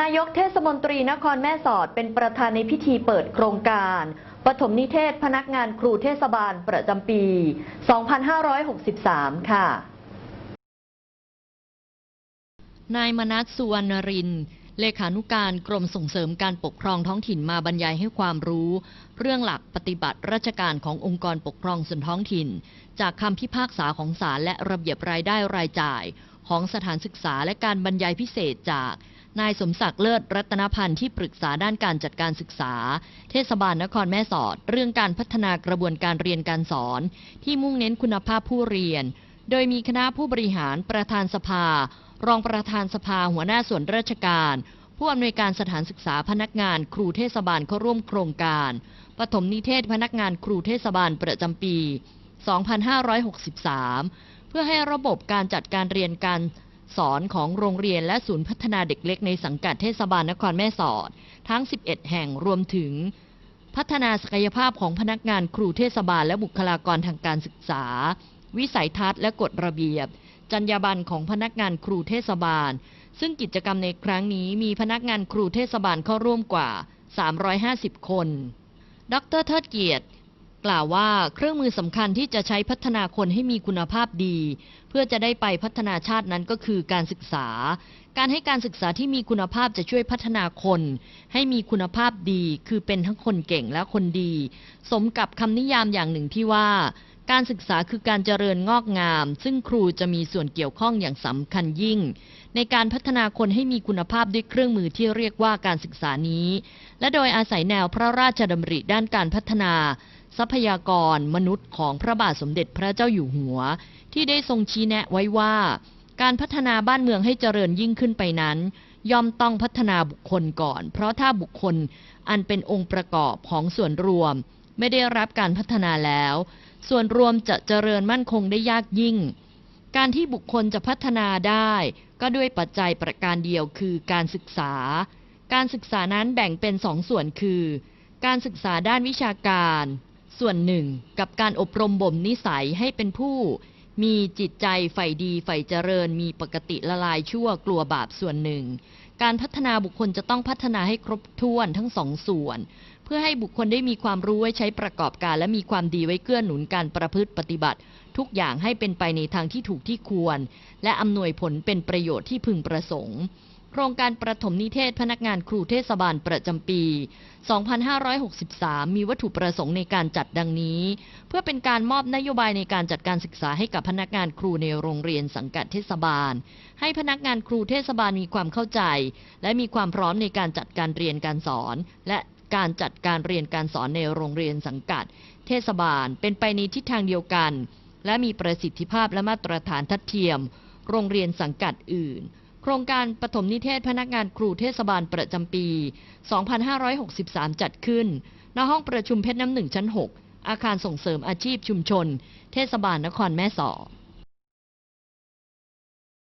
นายกเทศมนตรีนครแม่สอดเป็นประธานในพิธีเปิดโครงการปฐมนิเทศพนักงานครูเทศบาลประจำปี 2563 ค่ะ นายมนัสสุวรรณริน เลขานุการกรมส่งเสริมการปกครองท้องถิ่นมาบรรยายให้ความรู้ เรื่องหลักปฏิบัติราชการขององค์กรปกครองส่วนท้องถิ่น จากคำพิพากษาของศาลและระเบียบรายได้รายจ่าย ของสถานศึกษาและการบรรยายพิเศษจาก นายสมศักดิ์เลิศรัตนพันธ์ที่ปรึกษาด้านการจัดการศึกษา เทศบาลนครแม่สอด เรื่องการพัฒนากระบวนการเรียนการสอน ที่มุ่งเน้นคุณภาพผู้เรียน โดยมีคณะผู้บริหารประธานสภา รองประธานสภาหัวหน้าส่วนราชการ ผู้อำนวยการสถานศึกษาพนักงานครูเทศบาลเข้าร่วมโครงการปฐมนิเทศพนักงานครูเทศบาลประจำปี 2563 เพื่อให้ระบบการจัดการเรียนการ สอนของโรงเรียนและศูนย์พัฒนาเด็กเล็กในสังกัดเทศบาลนครแม่สอด ทั้ง 11 แห่งรวมถึง พัฒนาศักยภาพของพนักงานครูเทศบาลและบุคลากรทางการศึกษา วิสัยทัศน์และกฎระเบียบ จรรยาบรรณของพนักงานครูเทศบาล ซึ่งกิจกรรมในครั้งนี้มีพนักงานครูเทศบาลเข้าร่วมกว่า 350 คน ดรเทิดเกียรติ กล่าวว่าเครื่องมือสำคัญที่จะใช้พัฒนาคนให้มีคุณภาพดี เพื่อจะได้ไปพัฒนาชาตินั้นก็คือการศึกษา การให้การศึกษาที่มีคุณภาพจะช่วยพัฒนาคน ให้มีคุณภาพดี คือเป็นทั้งคนเก่งและคนดี สมกับคำนิยามอย่างหนึ่งที่ว่า การศึกษาคือการเจริญงอกงาม ซึ่งครูจะมีส่วนเกี่ยวข้องอย่างสำคัญยิ่ง ในการพัฒนาคนให้มีคุณภาพด้วยเครื่องมือที่เรียกว่าการศึกษานี้ และโดยอาศัยแนวพระราชดำริด้านการพัฒนา ทรัพยากรมนุษย์ของพระบาทสมเด็จพระเจ้าอยู่หัว ที่ได้ทรงชี้แนะไว้ว่า การพัฒนาบ้านเมืองให้เจริญยิ่งขึ้นไปนั้น ย่อมต้องพัฒนาบุคคลก่อน เพราะถ้าบุคคลอันเป็นองค์ประกอบของส่วนรวม ไม่ได้รับการพัฒนาแล้ว ส่วนรวมจะเจริญมั่นคงได้ยากยิ่ง การที่บุคคลจะพัฒนาได้ ก็ด้วยปัจจัยประการเดียวคือการศึกษา การศึกษานั้นแบ่งเป็นสองส่วนคือ การศึกษาด้านวิชาการ ส่วนหนึ่งกับการอบรมบ่มนิสัยให้เป็นผู้ มีจิตใจใฝ่ดีใฝ่เจริญ มีปกติละลายชั่วกลัวบาปส่วนหนึ่ง การพัฒนาบุคคลจะต้องพัฒนาให้ครบถ้วนทั้งสองส่วน เพื่อให้บุคคลได้มีความรู้ไว้ใช้ประกอบการ และมีความดีไว้เกื้อหนุนการประพฤติปฏิบัติ ทุกอย่างให้เป็นไปในทางที่ถูกที่ควร และอำนวยผลเป็นประโยชน์ที่พึงประสงค์ โครงการประถมนิเทศพนักงานครูเทศบาลประจำปี 2563 มีวัตถุประสงค์ในการจัดดังนี้ เพื่อเป็นการมอบนโยบายในการจัดการศึกษาให้กับพนักงานครูในโรงเรียนสังกัดเทศบาล ให้พนักงานครูเทศบาลมีความเข้าใจ และมีความพร้อมในการจัดการเรียนการสอน และการจัดการเรียนการสอนในโรงเรียนสังกัด เทศบาลเป็นไปในทิศทางเดียวกัน และมีประสิทธิภาพและมาตรฐานทัดเทียม โรงเรียนสังกัดอื่น โครงการปฐมนิเทศพนักงานครูเทศบาลประจำปี 2563 จัดขึ้น ณ ห้องประชุมเพชรน้ำหนึ่งชั้น 6 อาคารส่งเสริมอาชีพชุมชน เทศบาลนครแม่สอด